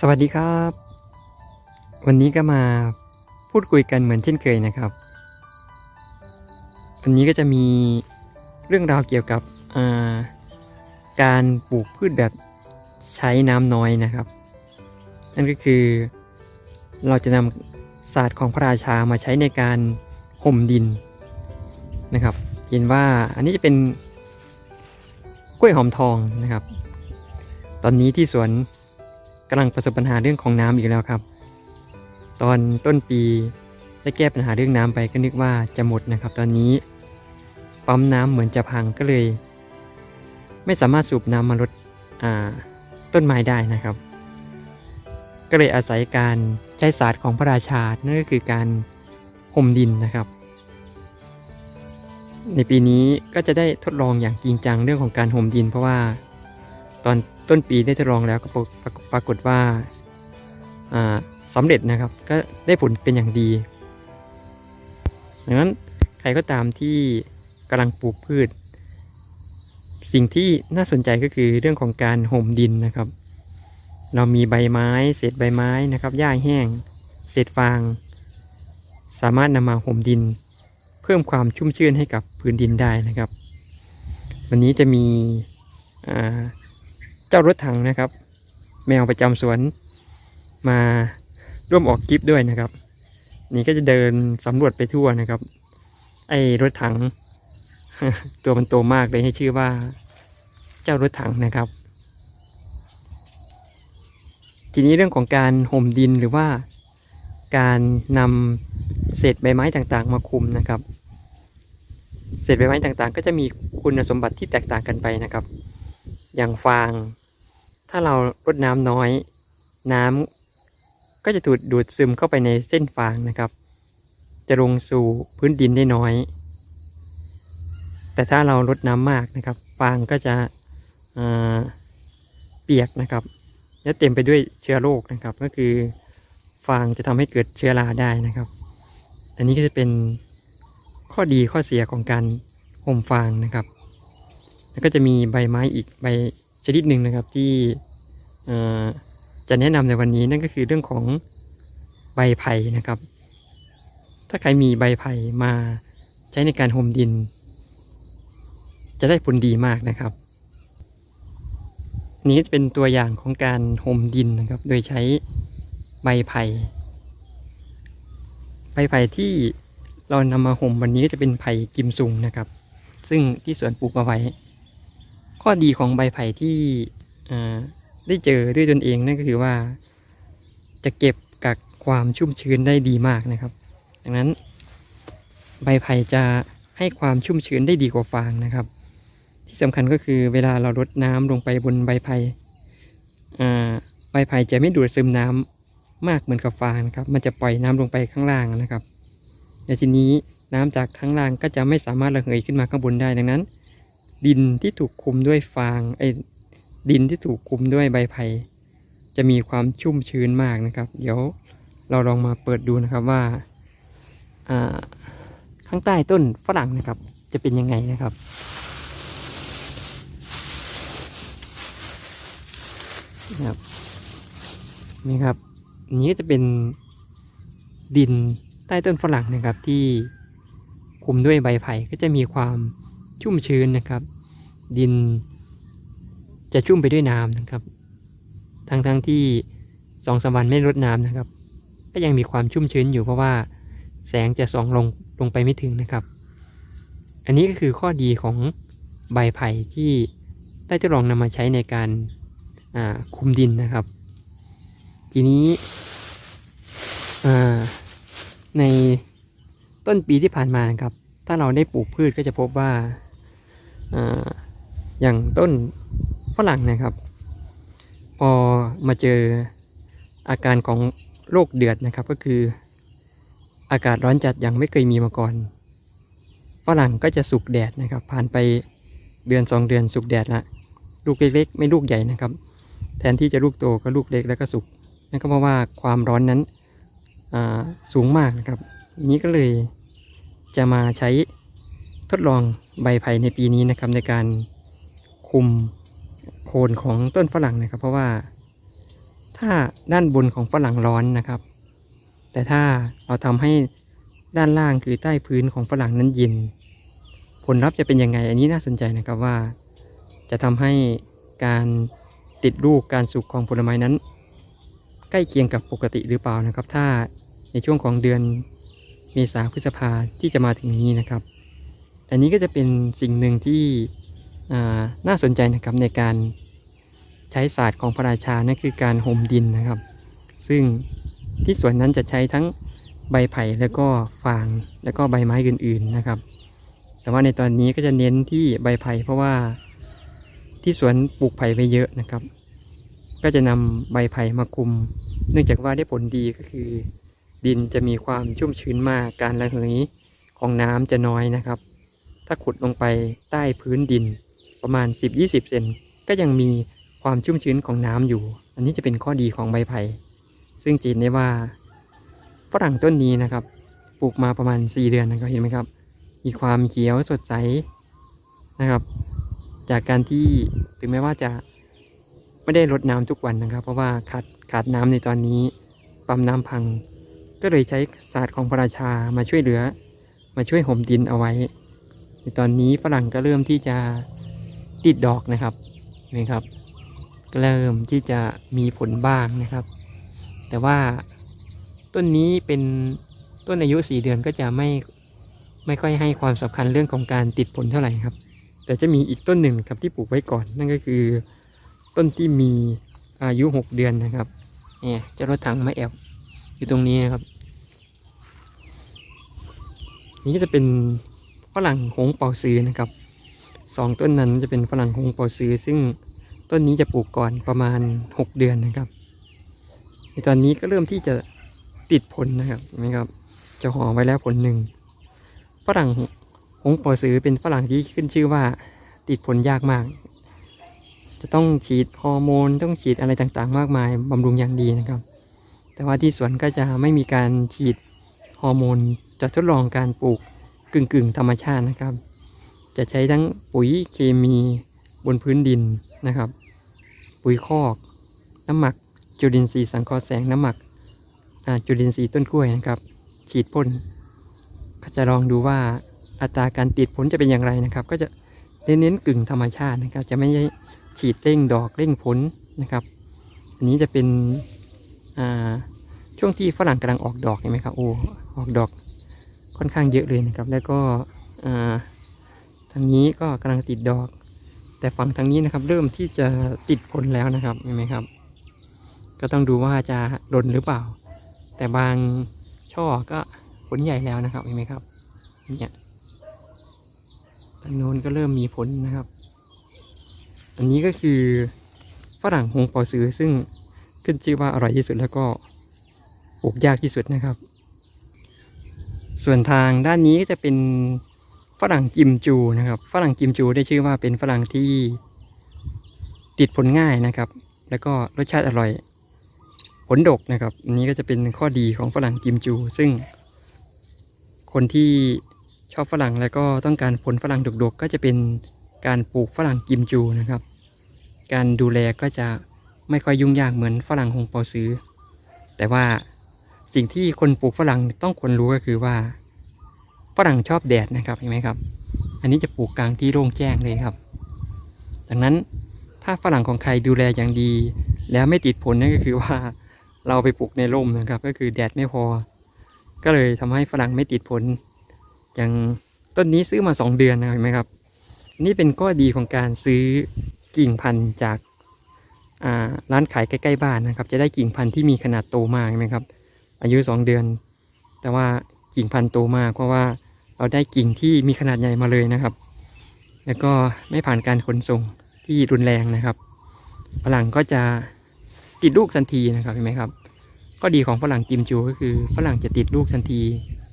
สวัสดีครับ วันนี้ก็มาพูดคุยกันเหมือนเช่นเคยนะครับ วันนี้ก็จะมีเรื่องราวเกี่ยวกับาการปลูกพืชแบบใช้น้ำน้อยนะครับ นั่นก็คือเราจะนำศาสตร์ของพระราชามาใช้ในการห่มดินนะครับ เห็นว่าอันนี้จะเป็นกล้วยหอมทองนะครับ ตอนนี้ที่สวนำลังประสบปัญหาเรื่องของน้ำอีกแล้วครับ ตอนต้นปีได้แก้ปัญหาเรื่องน้ำไปก็นึกว่าจะหมดนะครับ ตอนนี้ปั๊มน้ำเหมือนจะพังก็เลย ไม่สามารถสูบน้ำมาลดาต้นไม้ได้นะครับ ก็เลยอาศัยการใช้ศาสตร์ของพระราชา นั่นก็คือการห่มดินนะครับ ในปีนี้ก็จะได้ทดลองอย่างจริงจังเรื่องของการห่มดิน เพราะว่า ตอนต้นปีได้ทดลองแล้วก็ปรากฏว่าอ่าสำเร็จนะครับ ก็ได้ผลเป็นอย่างดีดังนั้นใครก็ตามที่กำลังปลูกพืช สิ่งที่น่าสนใจก็คือเรื่องของการห่มดินนะครับ เรามีใบไม้เศษใบไม้นะครับหญ้าแห้ง เศษฟาง สามารถนำมาห่มดิน เพิ่มความชุ่มชื้นให้กับพื้นดินได้นะครับ วันนี้จะมีอ่า เจ้ารถถังนะครับ แมวประจำสวนมาร่วมออกคลิปด้วยนะครับ นี่ก็จะเดินสำรวจไปทั่วนะครับ ไอ้รถถัง ตัวมันโตมากเลยให้ชื่อว่า เจ้ารถถังนะครับ ทีนี้เรื่องของการห่มดินหรือว่าการนำเศษใบไม้ต่างๆ มาคุมนะครับ เศษใบไม้ต่างๆ ก็จะมีคุณสมบัติที่แตกต่างกันไปนะครับ อย่างฟาง ถ้าเรารดน้ำน้อย น้ำก็จะถูกดูดซึมเข้าไปในเส้นฟางนะครับ จะลงสู่พื้นดินได้น้อย แต่ถ้าเรารดน้ำมากนะครับ ฟางก็จะเปียกนะครับและเต็มไปด้วยเชื้อโรคนะครับ ก็คือฟางจะทำให้เกิดเชื้อราได้นะครับ อันนี้ก็จะเป็นข้อดีข้อเสียของการห่มฟางนะครับ แล้วก็จะมีใบไม้อีกใบชนิดหนึ่งนะครับที่จะแนะนำในวันนี้นั่นก็คือเรื่องของใบไผ่นะครับ ถ้าใครมีใบไผ่มาใช้ในการห่มดิน จะได้ผลดีมากนะครับ นี้เป็นตัวอย่างของการห่มดินนะครับ โดยใช้ใบไผ่ใบไผ่ที่เรานำมาห่มวันนี้ก็จะเป็นไผ่กิมซุงนะครับ ซึ่งที่สวนปลูกเอาไว้ ข้อดีของใบไผ่ที่ได้เจอด้วยตนเองนั่นก็คือว่า จะเก็บกักความชุ่มชื้นได้ดีมากนะครับ ดังนั้น ใบไผ่จะให้ความชุ่มชื้นได้ดีกว่าฟางนะครับ ที่สำคัญก็คือเวลาเรารดน้ำลงไปบนใบไผ่ใบไผ่จะไม่ดูดซึมน้ำมากเหมือนกับฟางนะครับ มันจะปล่อยน้ำลงไปข้างล่างนะครับในทีนี้น้ำจากข้างล่างก็จะไม่สามารถระเหยขึ้นมาข้างบนได้ดังนั้น ดินที่ถูกคุมด้วยฟางไอ้ดินที่ถูกคุมด้วยใบไผ่จะมีความชุ่มชื้นมากนะครับ เดี๋ยวเราลองมาเปิดดูนะครับว่าข้างใต้ต้นฝรั่งนะครับ จะเป็นยังไงนะครับ นะครับนี่ครับอันนี้จะเป็นดินใต้ต้นฝรั่งนะครับที่คุมด้วยใบไผ่ก็จะมีความ ชุ่มชื้นนะครับ ดินจะชุ่มไปด้วยน้ำนะครับ ทั้งๆทที่สองสามวันไม่รดน้ำนะครับ ก็ยังมีความชุ่มชื้นอยู่เพราะว่าแสงจะส่องลงลงไปไม่ถึงนะครับ อันนี้ก็คือข้อดีของใบไผ่ที่ได้ทดลองนำมาใช้ในการาคุมดินนะครับ ทีนี้ในต้นปีที่ผ่านมานะครับ ถ้าเราได้ปลูกพืชก็จะพบว่า อย่างต้นฝรั่งนะครับ พอมาเจออาการของโรคเดือดนะครับก็คืออากาศร้อนจัดอย่างไม่เคยมีมาก่อนฝรั่งก็จะสุกแดดนะครับ ผ่านไปเดือนสองเดือนสุกแดดละลูกเล็กๆ ไม่ลูกใหญ่นะครับ แทนที่จะลูกโตก็ลูกเล็กแล้วก็สุกนั่นก็เพราะว่าความร้อนนั้นสูงมากนะครับ นี้ก็เลยจะมาใช้ ทดลองใบไผ่ในปีนี้นะครับในการคุมโคนของต้นฝรั่งนะครับ เพราะว่าถ้าด้านบนของฝรั่งร้อนนะครับ แต่ถ้าเราทำให้ด้านล่างคือใต้พื้นของฝรั่งนั้นเย็น ผลลัพธ์จะเป็นยังไง อันนี้น่าสนใจนะครับว่า จะทำให้การติดลูกการสุกของผลไม้นั้น ใกล้เคียงกับปกติหรือเปล่านะครับ ถ้าในช่วงของเดือนเมษาพฤษภาที่จะมาถึงนี้นะครับ อันนี้ก็จะเป็นสิ่งหนึ่งที่น่าสนใจนะครับในการใช้ศาสตร์ของพระราชานั่นคือการห่มดินนะครับ ซึ่งที่สวนนั้นจะใช้ทั้งใบไผ่แล้วก็ฟางแล้วก็ใบไม้อื่นๆนะครับ แต่ว่าในตอนนี้ก็จะเน้นที่ใบไผ่เพราะว่าที่สวนปลูกไผ่ไปเยอะนะครับ ก็จะนำใบไผ่มาคุม เนื่องจากว่าได้ผลดีก็คือ ดินจะมีความชุ่มชื้นมากการระเหยของน้ำจะน้อยนะครับ ถ้าขุดลงไปใต้พื้นดิน ประมาณ 10-20 เซนก็ยังมีความชุ่มชื้นของน้ำอยู่ อันนี้จะเป็นข้อดีของใบไผ่ ซึ่งจะเห็นได้ว่าฝรั่งต้นนี้นะครับ ปลูกมาประมาณ 4 เดือนนะครับเห็นไหมครับ มีความเขียวสดใสนะครับ จากการที่ถึงแม้ว่าจะไม่ได้รดน้ำทุกวันนะครับ เพราะว่าขาดขาดน้ำในตอนนี้ ปั๊มน้ำพัง ก็เลยใช้ศาสตร์ของพระราชามาช่วยเหลือ มาช่วยห่มดินเอาไว้ ในตอนนี้ฝรั่งก็เริ่มที่จะติดดอกนะครับนไหมครับ ก็เริ่มที่จะมีผลบ้างนะครับ แต่ว่าต้นนี้เป็นต้นอายุสี่เดือนก็จะไม่ไม่ค่อยให้ความสำคัญเรื่องของการติดผลเท่าไหร่ครับ แต่จะมีอีกต้นหนึ่งครับที่ปลูกไว้ก่อน นั่นก็คือ ต้นที่มีอายุหกเดือนนะครับเนี่ยเจะรถถังมาแอบอยู่ตรงนี้นะครับ นี่ก็จะเป็น ฝรั่งหงเป่าซื้อนะครับสองต้นนั้นจะเป็นฝรั่งหงเป่าซื้อซึ่งต้นนี้จะปลูกก่อนประมาณหกเดือนนะครับในตอนนี้ก็เริ่มที่จะติดผลนะครับนไหมครับ จะห่อไว้แล้วผลหนึ่งฝรั่งหงเป่าซื้อเป็นฝรั่งที่ขึ้นชื่อว่าติดผลยากมาก จะต้องฉีดฮอร์โมนต้องฉีดอะไรต่างๆ มากมายบำรุงอย่างดีนะครับ แต่ว่าที่สวนก็จะไม่มีการฉีดฮอร์โมนจะทดลองการปลูก กึ่งกึ่งธรรมชาตินะครับ จะใช้ทั้งปุ๋ยเคมีบนพื้นดินนะครับ ปุ๋ยคอก น้ำหมัก จุลินทรีย์สังเคราะห์แสงน้ำหมักจุลินทรีย์ต้นกล้วยนะครับ ฉีดพ่นก็จะลองดูว่าอัตราการติดผลจะเป็นอย่างไรนะครับ ก็จะเน้นๆกึ่งธรรมชาตินะครับ จะไม่ใช่ฉีดเร่งดอกเร่งผลนะครับ อันนี้จะเป็นช่วงที่ฝรั่งกำลังออกดอกเห็นไหมครับโอ้ออกดอก ค่อนข้างเยอะเลยนะครับ แล้วก็ทางนี้ก็กำลังติดดอก แต่ฝั่งทางนี้นะครับ เริ่มที่จะติดผลแล้วนะครับเห็นไหมครับ ก็ต้องดูว่าจะหล่นหรือเปล่า แต่บางช่อก็ผลใหญ่แล้วนะครับเห็นไหมครับเนี่ยทางโน้นก็เริ่มมีผลนะครับ อันนี้ก็คือฝรั่งหงปอซื้อซึ่งขึ้นชื่อว่าอร่อยที่สุดแล้วก็ปลูกยากที่สุดนะครับ ส่วนทางด้านนี้ก็จะเป็นฝรั่งกิมจูนะครับ ฝรั่งกิมจูได้ชื่อว่าเป็นฝรั่งที่ติดผลง่ายนะครับ แล้วก็รสชาติอร่อย ผลดกนะครับ อันนี้ก็จะเป็นข้อดีของฝรั่งกิมจู ซึ่ง คนที่ชอบฝรั่งแล้วก็ต้องการผลฝรั่งดกๆ ก็จะเป็นการปลูกฝรั่งกิมจูนะครับ การดูแลก็จะไม่ค่อยยุ่งยากเหมือนฝรั่งฮงเปาซื้อ แต่ว่า สิ่งที่คนปลูกฝรั่งต้องควรรู้ก็คือว่า ฝรั่งชอบแดดนะครับเห็นไหมครับ อันนี้จะปลูกกลางที่โล่งแจ้งเลยครับ ดังนั้นถ้าฝรั่งของใครดูแลอย่างดี แล้วไม่ติดผลนั่นก็คือว่าเราไปปลูกในร่มนะครับ ก็คือแดดไม่พอ ก็เลยทำให้ฝรั่งไม่ติดผล อย่างต้นนี้ซื้อมาสองเดือนนะเห็นไหมครับ นี่เป็นข้อดีของการซื้อกิ่งพันธุ์จากร้านขายใกล้ๆบ้านนะครับ จะได้กิ่งพันธุ์ที่มีขนาดโตมากใช่ไหมครับ อายุสองเดือน แต่ว่ากิ่งพันธุ์โตมากเพราะว่าเราได้กิ่งที่มีขนาดใหญ่มาเลยนะครับ แล้วก็ไม่ผ่านการขนส่งที่รุนแรงนะครับฝรั่งก็จะติดลูกทันทีนะครับเห็นไหมครับข้อดีของฝรั่งกิมจูก็คือฝรั่งจะติดลูกทันที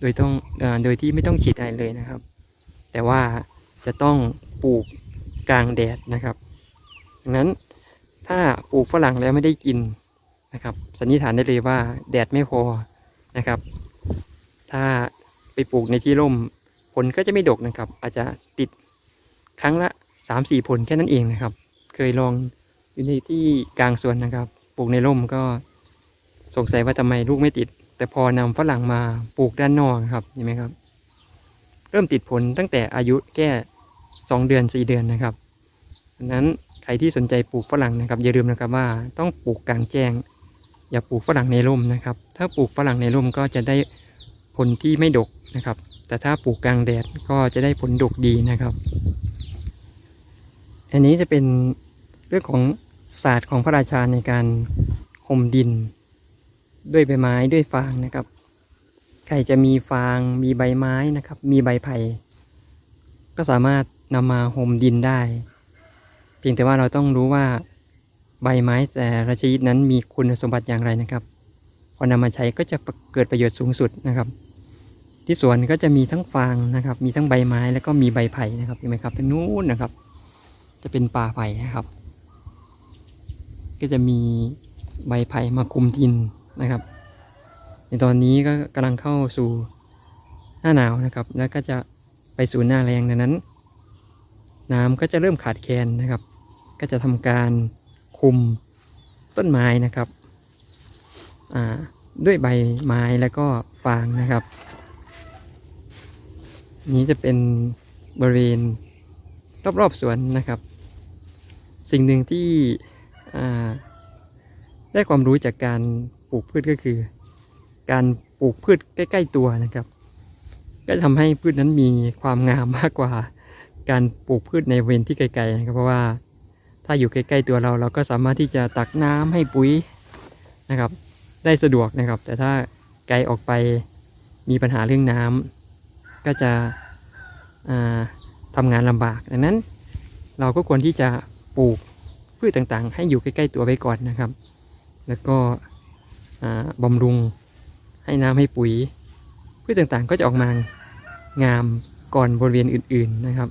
โดยต้องอโดยที่ไม่ต้องฉีดอะไรเลยนะครับ แต่ว่าจะต้องปลูกกลางแดดนะครับดังนั้นถ้าปลูกฝรั่งแล้วไม่ได้กิน นะครับสันนิษฐานได้เลยว่าแดดไม่พอนะครับ ถ้าไปปลูกในที่ร่มผลก็จะไม่ดกนะครับ อาจจะติดครั้งละสามสี่ผลแค่นั้นเองนะครับ เคยลองอยู่ในที่กลางสวนนะครับ ปลูกในร่มก็สงสัยว่าทำไมลูกไม่ติด แต่พอนำฝรั่งมาปลูกด้านนอกครับเห็นไหมครับ เริ่มติดผลตั้งแต่อายุแค่สองเดือนสี่เดือนนะครับดังนั้นใครที่สนใจปลูกฝรั่งนะครับอย่าลืมนะครับว่าต้องปลูกกลางแจ้ง อย่าปลูกฝรั่งในร่มนะครับ ถ้าปลูกฝรั่งในร่มก็จะได้ผลที่ไม่ดกนะครับ แต่ถ้าปลูกกลางแดดก็จะได้ผลดกดีนะครับ อันนี้จะเป็นเรื่องของศาสตร์ของพระราชาในการห่มดิน ด้วยใบไม้ด้วยฟางนะครับ ใครจะมีฟางมีใบไม้นะครับ มีใบไผ่ก็สามารถนำมาห่มดินได้ เพียงแต่ว่าเราต้องรู้ว่า ใบไม้แต่ละชนิดนั้นมีคุณสมบัติอย่างไรนะครับ พอนำมาใช้ก็จะเกิดประโยชน์สูงสุดนะครับ ที่สวนก็จะมีทั้งฟางนะครับ มีทั้งใบไม้แล้วก็มีใบไผ่นะครับเห็นไหมครับทางนู้นนะครับ จะเป็นป่าไผ่นะครับ ก็จะมีใบไผ่มาคุมดินนะครับ ในตอนนี้ก็กำลังเข้าสู่หน้าหนาวนะครับ แล้วก็จะไปสู่หน้าแรงดังนั้น น้ำก็จะเริ่มขาดแคลนนะครับ ก็จะทำการ คุมต้นไม้นะครับด้วยใบไม้แล้วก็ฟางนะครับ นี้จะเป็นบริเวณรอบๆสวนนะครับ สิ่งหนึ่งที่ได้ความรู้จากการปลูกพืชก็คือ การปลูกพืชใกล้ ๆ ตัวนะครับ ก็ทำให้พืชนั้นมีความงามมากกว่า การปลูกพืชในบริเวณที่ไกลๆนะครับเพราะว่า ถ้าอยู่ใกล้ๆตัวเราเราก็สามารถที่จะตักน้ำให้ปุ๋ยนะครับ ได้สะดวกนะครับ แต่ถ้าไกลออกไปมีปัญหาเรื่องน้ำก็จะอ่าทำงานลำบากดังนั้นเราก็ควรที่จะปลูกพืชต่างๆ ให้อยู่ใกล้ๆตัวไว้ก่อนนะครับ แล้วก็อ่าบำรุงให้น้ำให้ปุ๋ย พืชต่างๆ ก็จะออกมางามก่อนบริเวณอื่น ๆนะครับ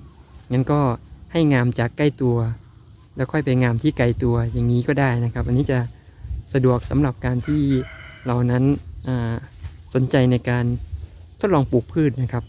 งั้นก็ให้งามจากใกล้ตัว แล้วค่อยไปงามที่ไกลตัวอย่างนี้ก็ได้นะครับ อันนี้จะสะดวกสำหรับการที่เรานั้นสนใจในการทดลองปลูกพืชนะครับ